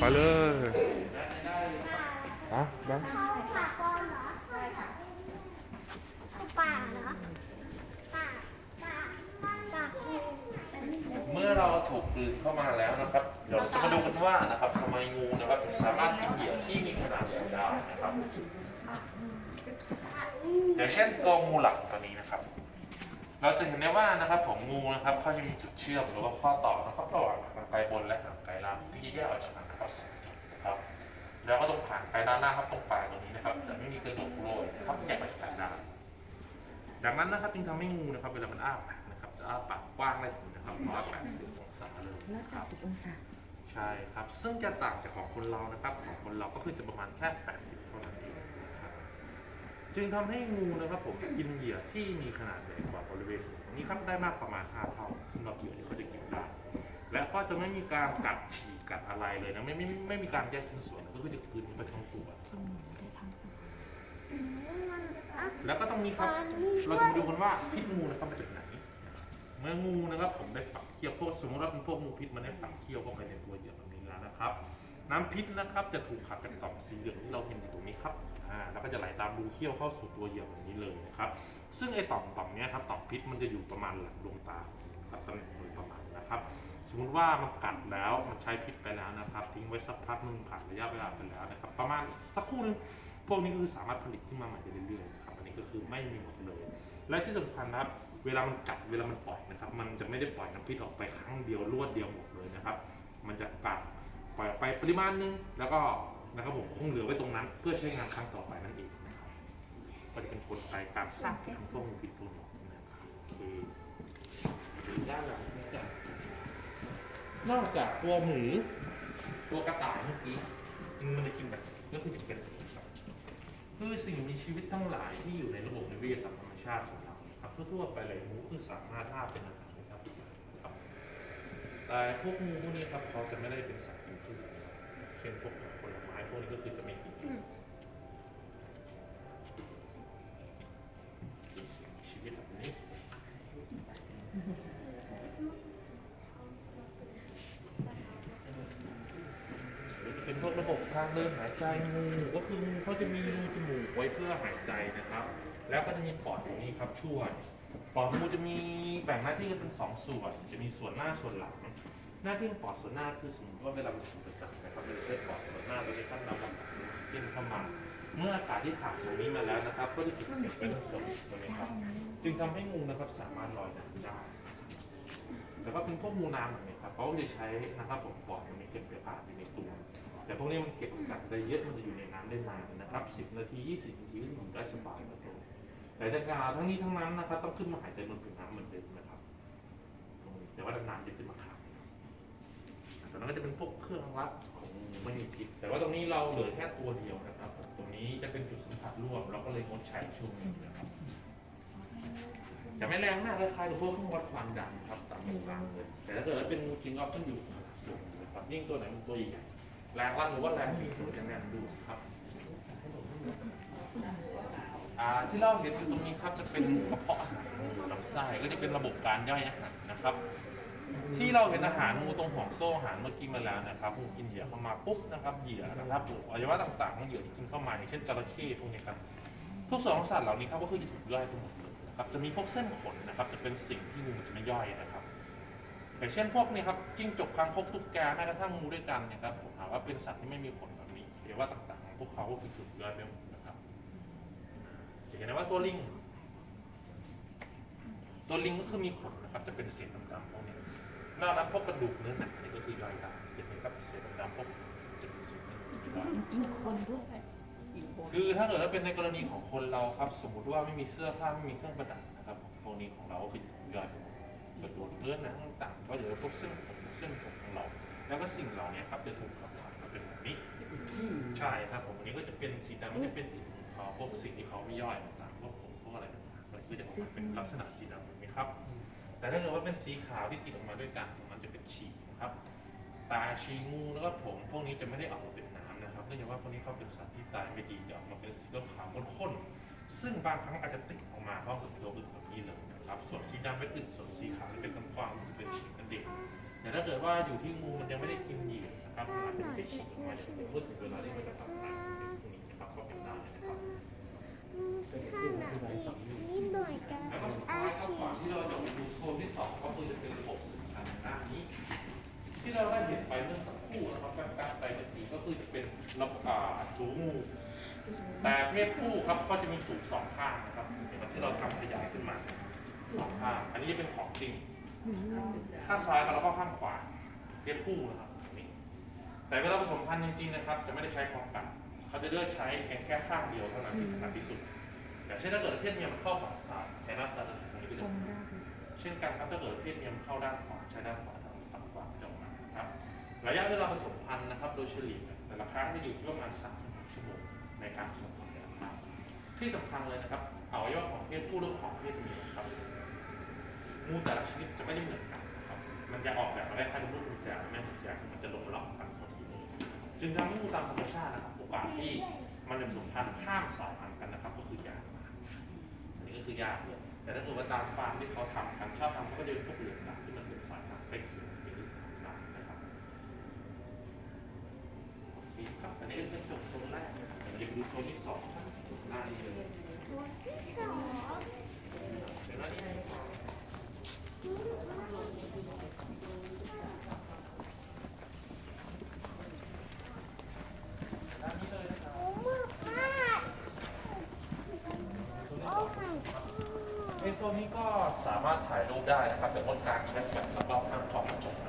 ไปเลยฮะได้เข้าป่าก่อนเหรอใช่ค่ะเข้าป่าเหรอป่าป่าป่างูเป็นเป็นเมื่อเราถูกกลืนเข้ามาแล้วนะครับ เดี๋ยวเราจะมาดูกันว่านะครับทำไมงูนะครับถึงสามารถกินเหยื่อที่มีขนาดใหญ่ได้นะครับอย่างเช่นตัวงูหลักตัวนี้นะครับ เราจะเห็นได้ว่านะครับของงูนะครับเขาจะมีจุดเชื่อมหรือว่าข้อต่อนะครับระหว่างหางไกลบนและหางไกลล่างที่แยกออกจากกันนะครับนะครับ แล้วก็ตรงผ่านไกลด้านล่างครับตรงปลายตัวนี้นะครับจะไม่มีกระดูกโรยนะครับแยกออกจากกันได้ดังนั้นนะครับจึงทำให้งูนะครับเวลามันอ้าปากนะครับจะอ้าปากกว้างได้ถึงนะครับ180องศาเลยร้อยนะคแปรัดบสิบองศาใช่ครับซึ่งจะต่างจากของคนเรานะครับของคนเราก็คือจะประมาณแค่ 80เท่านั้นเอง จึงทำให้งูนะครับผมกินเหยื่อที่มีขนาดใหญ่กว่าบริเวณตรงนี้ครับได้มากประมาณ5เท่าสำหรับเหยื่อที่เขาจะกินได้และก็จะไม่มีการกัดฉีกกัดอะไรเลยนะไม่ไม่ไม่ไม่มีการแยกชิ้นส่วนก็คือจะกลืนไปทั้งตัวกินหมูได้ทั้งตัวอืมมันอะแล้วก็ต้องมีครับตอนนี้เราจะมาดูกันว่าพิษงูนะครับมาจากไหน เมื่องูนะครับผมได้ฝังเขี้ยวพวกสมมติว่าเป็นพวกงูพิษมันได้ฝังเขี้ยวเข้าไปในตัวเหยื่อแบบนี้แล้วนะครับ น้ำพิษนะครับจะถูกขับจากต่อมสีเหลืองที่เราเห็นอยู่ตรงนี้ครับอ่าแล้วก็จะไหลตามรูเขี้ยวเข้าสู่ตัวเหยื่อแบบนี้เลยนะครับ ซึ่งไอ้ต่อมต่อมเนี้ยครับต่อมพิษมันจะอยู่ประมาณหลังดวงตาครับตำแหน่งโดยประมาณนะครับ สมมติว่ามันกัดแล้วมันใช้พิษไปแล้วนะครับ ทิ้งไว้สักพักนึงผ่านระยะเวลาไปแล้วนะครับ ประมาณสักครู่นึงพวกนี้คือสามารถผลิตขึ้นมาใหม่ได้เรื่อยๆนะครับอันนี้ก็คือไม่มีหมดเลย และที่สำคัญนะครับเวลามันกัดเวลามันปล่อยนะครับ มันจะไม่ได้ปล่อยน้ำพิษออกไปครั้งเดียวรวดเดียวหมดเลยนะครับ มันจะกัด ปล่อยออกไปปริมาณหนึงแล้วก็นะครับผมคงเหลือไว้ตรงนั้น เพื่อใช้งานครั้งต่อไปนั่นเองนะครับก็จะเป็นกลไกการสร้างทั้งพวกงูพิษพวกนี้นะครับโอเคด้านหลังนี่จ้ะนอกจากตัวหมูตัวกระต่ายเมื่อกี้มันจะกินแบบก็คือจะเป็นแบบนี้ครับคือสิ่งมีชีวิตทั้งหลายที่อยู่ในระบบนิเวศตามธรรมชาติของเราครับทั่วๆไปเลยงูคือสามารถล่าเป็นอาหารนะครับครับ แต่พวกงูพวกนี้ครับเขาจะไม่ได้เป็นสัตว์กินพืชเช่นพวกผลไม้พวกนี้ก็คือจะไม่กินเป็นสิ่งมีชีวิตแบบนี้หรือจะเป็นพวกระบบทางเดินหายใจงูก็คืองูเขาจะมีรูจมูกไว้เพื่อหายใจนะครับ แล้วก็จะมีปอดตรงนี้ครับช่วย ปอดงูจะมีแบ่งหน้าที่กันเป็นสองส่วน จะมีส่วนหน้าส่วนหลัง หน้าที่ของปอดส่วนหน้าคือสมมติว่าเวลาเราสูดอากาศนะครับเราจะใช้ปอดส่วนหน้าโดยที่ท่านนำอากาศออกซิเจนเข้ามาเมื่ออากาศที่ผ่านตรงนี้มาแล้วนะครับ ก็จะถูกเก็บไว้ในส่วนตรงนี้ครับ จึงทำให้งูนะครับสามารถลอยน้ำได้แล้วก็เป็นพวกงูน้ำแบบนี้ครับเขาจะใช้นะครับผมปอดมันมีเก็บอากาอยู่ในตัว แต่พวกนี้มันเก็บอากาศได้เยอะมันจะอยู่ในน้ำได้นานนะครับ 10 นาที 20 นาทีก็อยู่ได้สบายครับ แต่ในกาทั้งนี้ทั้งนั้นนะครับ ต้องขึ้นมาหายใจบนผิวน้ำเหมือนเดิมนะครับแต่ว่านานจะขึ้นมาขังแต่นั้นก็จะเป็นพวกเครื่องรัดของไม่มีพิษแต่ว่าตรงนี้เราเหลือแค่ตัวเดียวนะครับ ตรงนี้จะเป็นจุดสัมผัสร่วมเราก็เลยงดใช้ช่วงนี้นะครับจะไม่แรงมากคล้ายๆกับพวกเครื่องวัดความดันครับตามต่างเลยแต่ถ้าเกิดว่าเป็นงูจริงก็ต้องอยู่ขนาดสูงนะครับยิ่งตัวไหนมันตัวใหญ่แรงลั่นหรือว่าแรงบีบตัวจะแน่นดูครับ อ่าที่เราเห็นอยู่ตรงนี้ครับจะเป็นกระเพาะอาหารงูลำไส้ก็จะเป็นระบบการย่อยอาหารนะครับ ที่เราเห็นอาหารงูตรงห่วงโซ่อาหารเมื่อกี้มาแล้วนะครับงูกินเหยื่อเข้ามาปุ๊บนะครับเหยื่อนะครับหรืออวัยวะต่างๆของเหยื่อที่กินเข้ามาอย่างเช่นจระเข้พวกนี้ครับทุกส่วนของสัตว์เหล่านี้ครับก็คือจะถูกย่อยทั้งหมดเลยนะครับจะมีพวกเส้นขนนะครับจะเป็นสิ่งที่งูมันจะไม่ย่อยนะครับอย่างเช่นพวกนี้ครับจิ้งจกคางคกตุ๊กแกแม้กระทั่งงูด้วยกันเนะครับผมถามว่าเป็นสัตว์ที่ไม่มีขนแบบนี้เรียกว่าต่างๆของพวกเขาก็คือถูกย่อยไปหมด จะเห็นได้ว่าตัวลิง ตัวลิงก็คือมีขนนะครับ จะเป็นเศษดำๆพวกนี้นอกนั้นพวกกระดูกเนื้อหนังนี่ก็คือย่อยได้เห็นไหมครับเศษดำๆพวกจะเป็นสิ่งที่ย่อยกินคนด้วยคือถ้าเกิดว่าเป็นในกรณีของคนเราครับ สมมุติว่าไม่มีเสื้อผ้าไม่มีเครื่องประดับนะครับพวกนี้ของเราก็คือย่อยไปหมดกระดูกเนื้อหนังต่างๆก็เหลือพวกเส้นผมเส้นผมของเรา แล้วก็สิ่งเหล่านี้ครับจะถูกขับถ่ายมาเป็นแบบนี้ใช่ครับผมอันนี้ก็จะเป็นสีดำมันจะเป็นกลิ่นของ เขาพวกสิ่งที่เขาไม่ย่อยต่างๆพวกผมพวกอะไรต่างๆมันก็จะออกมาเป็นลักษณะสีดำแบบนี้ครับ แต่ถ้าเกิดว่าเป็นสีขาวที่ติดออกมาด้วยกันมันจะเป็นฉีกนะครับตาชีงูแล้วก็ผมพวกนี้จะไม่ได้ออกมาเป็นน้ำนะครับเนื่องจากว่าพวกนี้เขาเป็นสัตว์ที่ตายไม่ดีจะออกมาเป็นสีขาวข้นๆซึ่งบางครั้งอาจจะติดออกมาเพราะเป็นตัวอื่นแบบนี้เลยนะครับส่วนสีดำเป็นอื่นส่วนสีขาวจะเป็นกว้างๆจะเป็นฉีกนั่นเองแต่ถ้าเกิดว่าอยู่ที่งูมันยังไม่ได้กินเหยื่อนะครับมันอาจจะไม่ได้ฉีกออกมาอย่างเมื่อถึงเวลาที่มันจะทำ ระบบอ่าจูงูแต่เพศผู้ครับก็จะมีจูสองข้างนะครับเห็นไหมที่เราทำขยายขึ้นมาสองข้างอันนี้เป็นของจริง ข้างซ้ายแล้วก็ข้างขวาเพศผู้นะครับนี่แต่เวลาผสมพันธุ์จริงๆนะครับ จะไม่ได้ใช้พร้อมกัน เขาจะเลือกใช้เพียงแค่ข้างเดียวเท่านั้นที่ถนัดที่สุดอย่างเช่นถ้าเกิดเพศเมียมันเข้าฝั่งซ้ายใช้ด้านซ้ายตรงนี้ก็ชจะมได้เช่นกันครับถ้าเกิดเพศเมียมันเข้าด้านขวาใช้ด้านขวาทางฝั่งขวาจะออกมาครับระยะเวลาผสมพันธุ์นะครับ โดยเฉลี่ย แต่ละครั้งจะอยู่ที่ประมาณ3ชั่วโมงในการผสมพันะครั้งที่สำคัญเลยนะครับอวัยวะของเพศผู้และของเพศเมียครับงูแต่ละชนิดจะไม่ได้เหมือนกันครับ มันจะออกแบบมาได้คล้ายกับลูกกุญแจแม่กุญแจมันจะลงล็อกกันพอดีเลยจึงทำให้งูตามธรรมชาตินะครับโอกาสที่มันจะผสมพันธุ์ข้ามสายพันธุ์กันนะครับ ก็คือยากอันนี้ก็คือยากเลยแต่ถ้าเกิดว่าตามฟาร์มที่เขาทำกันชอบทำเขาก็จะเป็นพวกเหลืองดำที่มันเป็นสายพันธุ์ใกล้เคียงเป็นเหลืองดำนะครับโอเคครับอันนี้ก็เป็นจบโซนแรกนะครับเดี๋ยวเราจะไปดูโซนที่สองหน้านี้เลยตัวที่สองเดี๋ยวหน้านี้เลยครับด้านนี้เลยนะครับโอ้มืดมากโอ้ my god ในโซนนี้ก็สามารถถ่ายรูปได้นะครับแต่ว่าการใช้แฟลชรอบๆข้างขอบกระจกนะ